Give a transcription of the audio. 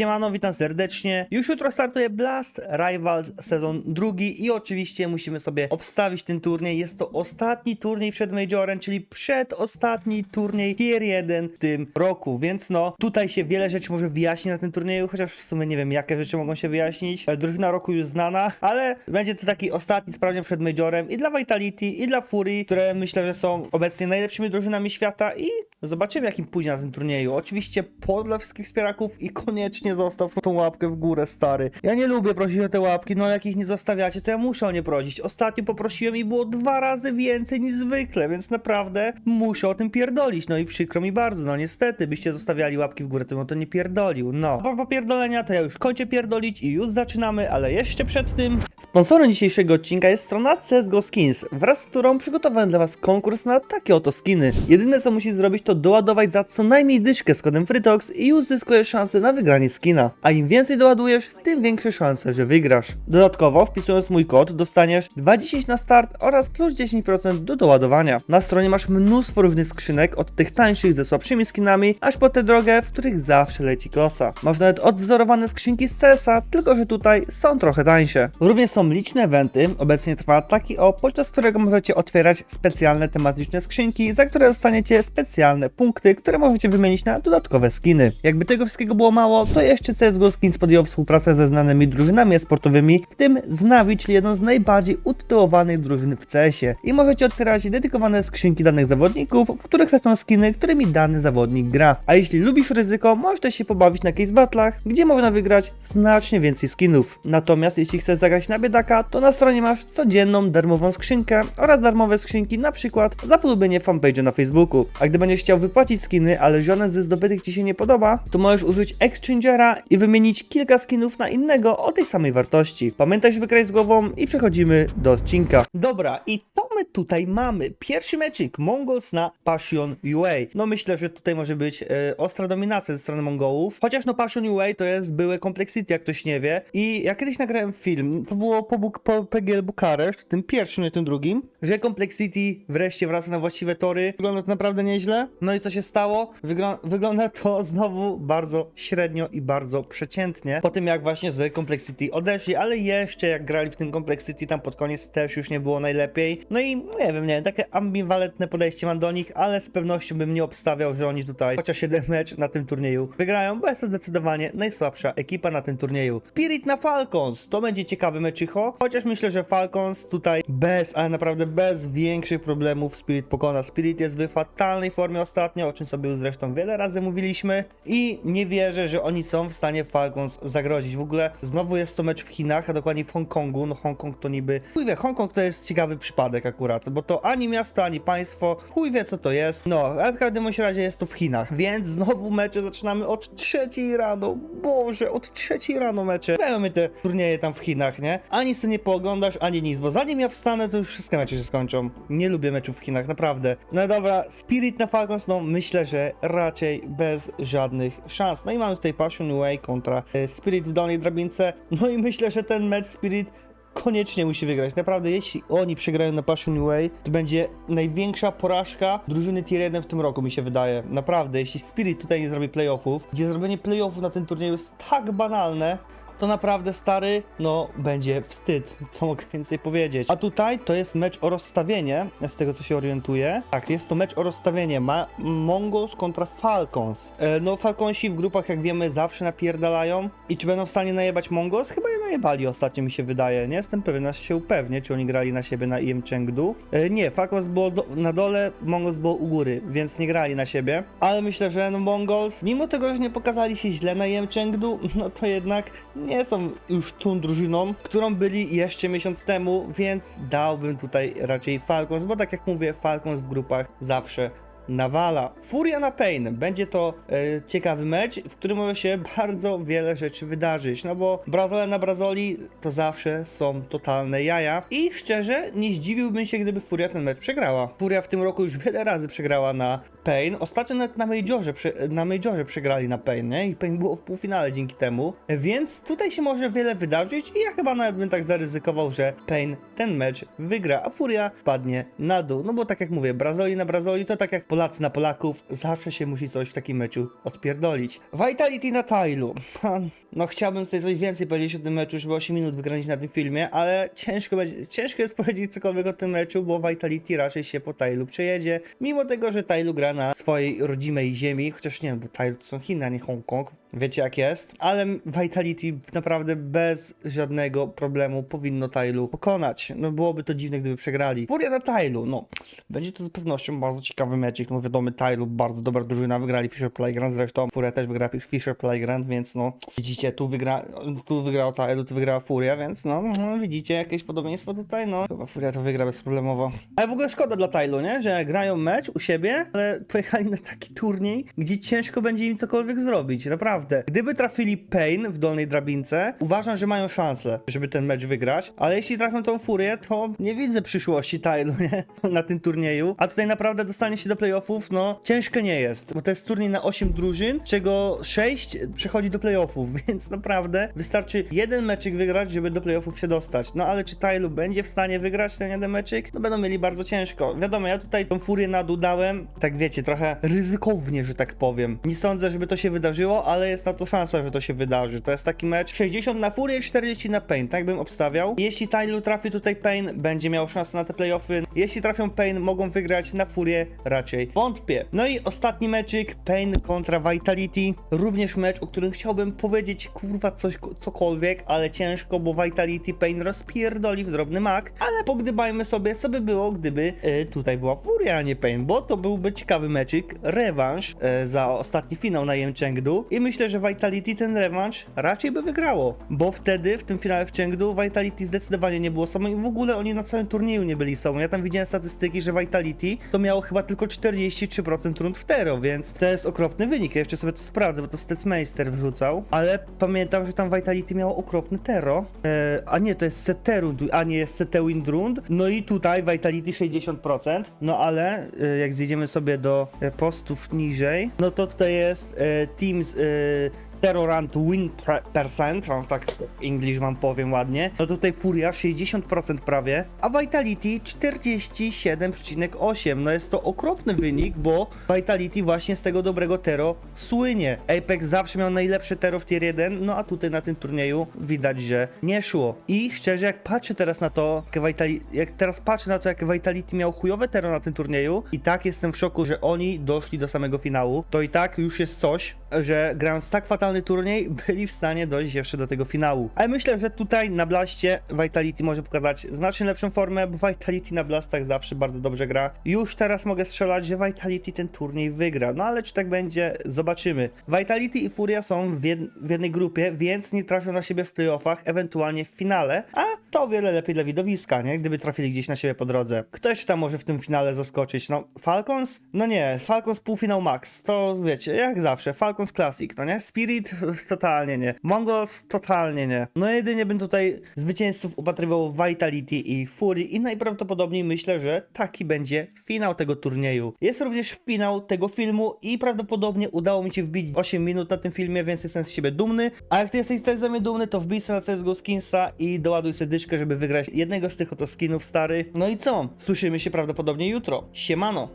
Siemano, witam serdecznie. Już jutro startuje Blast Rivals sezon drugi i oczywiście musimy sobie obstawić ten turniej. Jest to ostatni turniej przed Majorem, czyli przedostatni turniej Tier 1 w tym roku, więc no, tutaj się wiele rzeczy może wyjaśnić na tym turnieju, chociaż w sumie nie wiem, jakie rzeczy mogą się wyjaśnić. Drużyna roku już znana, ale będzie to taki ostatni sprawdzian przed Majorem i dla Vitality, i dla Fury, które myślę, że są obecnie najlepszymi drużynami świata i zobaczymy, jakim pójdzie na tym turnieju. Oczywiście podle wszystkich wspieraków i koniecznie zostaw tą łapkę w górę, stary. Ja nie lubię prosić o te łapki, no jak ich nie zostawiacie, to ja muszę o nie prosić. Ostatnio poprosiłem i było dwa razy więcej niż zwykle, więc naprawdę muszę o tym pierdolić. No i przykro mi bardzo, no niestety, byście zostawiali łapki w górę, to bym to nie pierdolił. No, po popierdolenia to ja już kończę pierdolić i już zaczynamy, ale jeszcze przed tym... Sponsorem dzisiejszego odcinka jest strona CSGO Skins, wraz z którą przygotowałem dla was konkurs na takie oto skiny. Jedyne co musisz zrobić to doładować za co najmniej dyszkę z kodem FreeTox i już zyskujesz szansę na wygranie skina. A im więcej doładujesz, tym większe szanse, że wygrasz. Dodatkowo wpisując mój kod dostaniesz 2,10 na start oraz plus 10% do doładowania. Na stronie masz mnóstwo różnych skrzynek, od tych tańszych ze słabszymi skinami, aż po te drogie, w których zawsze leci kosa. Masz nawet odwzorowane skrzynki z CS-a, tylko że tutaj są trochę tańsze. Również są liczne eventy, obecnie trwa taki o, podczas którego możecie otwierać specjalne tematyczne skrzynki, za które dostaniecie specjalne punkty, które możecie wymienić na dodatkowe skiny. Jakby tego wszystkiego było mało, to jeszcze CSGO Skins podjął współpracę ze znanymi drużynami esportowymi, w tym z Navi, czyli jedną z najbardziej utytułowanych drużyn w CS-ie. I możecie otwierać dedykowane skrzynki danych zawodników, w których lecą skiny, którymi dany zawodnik gra. A jeśli lubisz ryzyko, możesz też się pobawić na case battlach, gdzie można wygrać znacznie więcej skinów. Natomiast jeśli chcesz zagrać na biedaka, to na stronie masz codzienną darmową skrzynkę oraz darmowe skrzynki, na przykład za polubienie fanpage'u na Facebooku. A gdy będziesz chciał wypłacić skiny, ale żaden ze zdobytych ci się nie podoba, to możesz użyć Exchangera i wymienić kilka skinów na innego o tej samej wartości. Pamiętaj, żeby grać z głową i przechodzimy do odcinka. Dobra, i to my tutaj mamy. Pierwszy meczyk Mongols na Passion UA. No myślę, że tutaj może być e, ostra dominacja ze strony Mongołów. Chociaż no Passion UA to jest byłe Complexity, jak ktoś nie wie. I ja kiedyś nagrałem film, to było po, Buk- po PGL Bukareszt, tym pierwszym, nie tym drugim, że Complexity wreszcie wraca na właściwe tory. Wygląda to naprawdę nieźle. No i co się stało? Wygl- wygląda to znowu bardzo średnio i bardzo przeciętnie. Po tym jak właśnie z Complexity odeszli, ale jeszcze jak grali w tym Complexity tam pod koniec też już nie było najlepiej. No i nie wiem, nie wiem, takie ambiwalentne podejście mam do nich, ale z pewnością bym nie obstawiał, że oni tutaj chociaż jeden mecz na tym turnieju wygrają, bo jest to zdecydowanie najsłabsza ekipa na tym turnieju. Spirit na Falcons, to będzie ciekawy meczycho, chociaż myślę, że Falcons tutaj bez, ale naprawdę bez większych problemów Spirit pokona. Spirit jest w fatalnej formie ostatnio, o czym sobie już zresztą wiele razy mówiliśmy i nie wierzę, że oni są w stanie Falcons zagrozić. W ogóle znowu jest to mecz w Chinach, a dokładnie w Hongkongu. No Hongkong to niby... Chuj wie, Hongkong to jest ciekawy przypadek akurat, bo to ani miasto, ani państwo, chuj wie co to jest. No, ale w każdym razie jest to w Chinach, więc znowu mecze zaczynamy od trzeciej rano. Boże, od trzeciej rano mecze. Mamy te turnieje tam w Chinach, nie? Ani sobie nie pooglądasz, ani nic, bo zanim ja wstanę, to już wszystkie mecze się skończą. Nie lubię meczów w Chinach, naprawdę. No dobra, Spirit na Falcons, no myślę, że raczej bez żadnych szans. No i mamy tutaj Passion Way kontra e, Spirit w dolnej drabince. No i myślę, że ten mecz Spirit koniecznie musi wygrać. Naprawdę, jeśli oni przegrają na Passion Way, to będzie największa porażka drużyny Tier 1 w tym roku, mi się wydaje. Naprawdę, jeśli Spirit tutaj nie zrobi playoffów, gdzie zrobienie playoffów na tym turnieju jest tak banalne, to naprawdę stary, no będzie wstyd, co mogę więcej powiedzieć. A tutaj to jest mecz o rozstawienie, z tego co się orientuję. Tak, jest to mecz o rozstawienie. Ma Mongols kontra Falcons. E, no Falconsi w grupach, jak wiemy, zawsze napierdalają. I czy będą w stanie najebać Mongols? Chyba je najebali ostatnio, mi się wydaje. Nie jestem pewien, aż się upewnię, czy oni grali na siebie na IM Chengdu. E, nie, Falcons było do, na dole, Mongols było u góry, więc nie grali na siebie. Ale myślę, że no Mongols, mimo tego, że nie pokazali się źle na IM Chengdu, no to jednak nie są już tą drużyną, którą byli jeszcze miesiąc temu, więc dałbym tutaj raczej Falcons, bo tak jak mówię, Falcons w grupach zawsze nawala. Furia na Pain. Będzie to e, ciekawy mecz, w którym może się bardzo wiele rzeczy wydarzyć, no bo Brazyle na Brazoli to zawsze są totalne jaja i szczerze nie zdziwiłbym się, gdyby Furia ten mecz przegrała. Furia w tym roku już wiele razy przegrała na Pain. Ostatnio nawet na Majorze, na Majorze przegrali na Pain, nie? I Pain było w półfinale dzięki temu, więc tutaj się może wiele wydarzyć i ja chyba nawet bym tak zaryzykował, że Pain ten mecz wygra, a Furia padnie na dół. No bo tak jak mówię, Brazoli na Brazoli to tak jak Polacy Polacy na Polaków, zawsze się musi coś w takim meczu odpierdolić. Vitality na. Ha, No chciałbym tutaj coś więcej powiedzieć o tym meczu, żeby 8 minut wygrać na tym filmie, ale ciężko, będzie, ciężko jest powiedzieć cokolwiek o tym meczu, bo Vitality raczej się po Tylu przejedzie, mimo tego, że Tylu gra na swojej rodzimej ziemi, chociaż nie wiem, bo Tylu to są Chiny, a nie Hongkong, wiecie jak jest, ale Vitality naprawdę bez żadnego problemu powinno Tylu pokonać. No byłoby to dziwne, gdyby przegrali. Furia na Tylu, no, będzie to z pewnością bardzo ciekawy meczik, no wiadomo, Tylu, bardzo dobra drużyna, wygrali Fisher Playground, zresztą Furia też wygra Fisher Playground, więc no, widzicie, tu wygra, tu wygrał Tylu, tu wygrała Furia, więc no, no, widzicie jakieś podobieństwo tutaj, no, chyba Furia to wygra bezproblemowo. Ale w ogóle szkoda dla Tylu, nie, że grają mecz u siebie, ale pojechali na taki turniej, gdzie ciężko będzie im cokolwiek zrobić, naprawdę. Gdyby trafili Pain w dolnej drabince, uważam, że mają szansę, żeby ten mecz wygrać, ale jeśli trafią tą Furię, to nie widzę przyszłości Tylu, nie, na tym turnieju, a tutaj naprawdę dostanie się do playoffów, no, ciężko nie jest, bo to jest turniej na 8 drużyn, z czego 6 przechodzi do playoffów, więc naprawdę wystarczy jeden meczyk wygrać, żeby do playoffów się dostać. No ale czy Tylu będzie w stanie wygrać ten jeden meczyk? No będą mieli bardzo ciężko. Wiadomo, ja tutaj tą furię na dół dałem, tak wiecie, trochę ryzykownie, że tak powiem. Nie sądzę, żeby to się wydarzyło, ale jest na to szansa, że to się wydarzy. To jest taki mecz 60 na furię, 40 na pain, tak bym obstawiał. Jeśli Tylu trafi tutaj pain, będzie miał szansę na te playoffy. Jeśli trafią pain, mogą wygrać na furię raczej. Wątpię. No i ostatni meczyk, pain kontra Vitality. Również mecz, o którym chciałbym powiedzieć, kurwa, coś, cokolwiek, ale ciężko, bo Vitality Pain rozpierdoli w drobny mak. Ale pogdybajmy sobie, co by było, gdyby e, tutaj była Furia, a nie Pain, bo to byłby ciekawy meczyk, rewanż e, za ostatni finał na Chengdu i myślę, że Vitality ten rewanż raczej by wygrało, bo wtedy w tym finale w Chengdu Vitality zdecydowanie nie było sobą i w ogóle oni na całym turnieju nie byli sobą. Ja tam widziałem statystyki, że Vitality to miało chyba tylko 43% rund w tero, więc to jest okropny wynik. Ja jeszcze sobie to sprawdzę, bo to Stetsmeister wrzucał, ale pamiętam, że tam Vitality miało okropny tero, e, a nie, to jest CT rund, a nie jest CT win rund, no i tutaj Vitality 60%, no ale e, jak zjedziemy sobie do e, postów niżej, no to tutaj jest e, Teams e, Terrorant win percent, no tak English wam powiem ładnie, no tutaj Furia 60% prawie, a Vitality 47,8, no jest to okropny wynik, bo Vitality właśnie z tego dobrego Tero słynie. Apex zawsze miał najlepsze Tero w tier 1, no a tutaj na tym turnieju widać, że nie szło. I szczerze, jak patrzę teraz na to, jak, Vitali- jak teraz patrzę na to, jak Vitality miał chujowe Tero na tym turnieju i tak jestem w szoku, że oni doszli do samego finału, to i tak już jest coś, że grając tak fatalny turniej, byli w stanie dojść jeszcze do tego finału. Ale myślę, że tutaj na blaście Vitality może pokazać znacznie lepszą formę, bo Vitality na blastach zawsze bardzo dobrze gra. Już teraz mogę strzelać, że Vitality ten turniej wygra. No ale czy tak będzie, zobaczymy. Vitality i Furia są w, jed w jednej grupie, więc nie trafią na siebie w playoffach, ewentualnie w finale, a to o wiele lepiej dla widowiska, nie? Gdyby trafili gdzieś na siebie po drodze. Ktoś tam może w tym finale zaskoczyć. No, Falcons? No nie, Falcons półfinał max. To wiecie, jak zawsze, Falcons Classic, no nie? Spirit? Totalnie nie. Mongols? Totalnie nie. No jedynie bym tutaj zwycięzców upatrywał Vitality i Fury i najprawdopodobniej myślę, że taki będzie finał tego turnieju. Jest również finał tego filmu i prawdopodobnie udało mi się wbić 8 minut na tym filmie, więc jestem z siebie dumny. A jak ty jesteś też ze mnie dumny, to wbij sobie na CSGO Skinsa i doładuj sobie dyszkę, żeby wygrać jednego z tych oto skinów stary. No i co? Słyszymy się prawdopodobnie jutro. Siemano!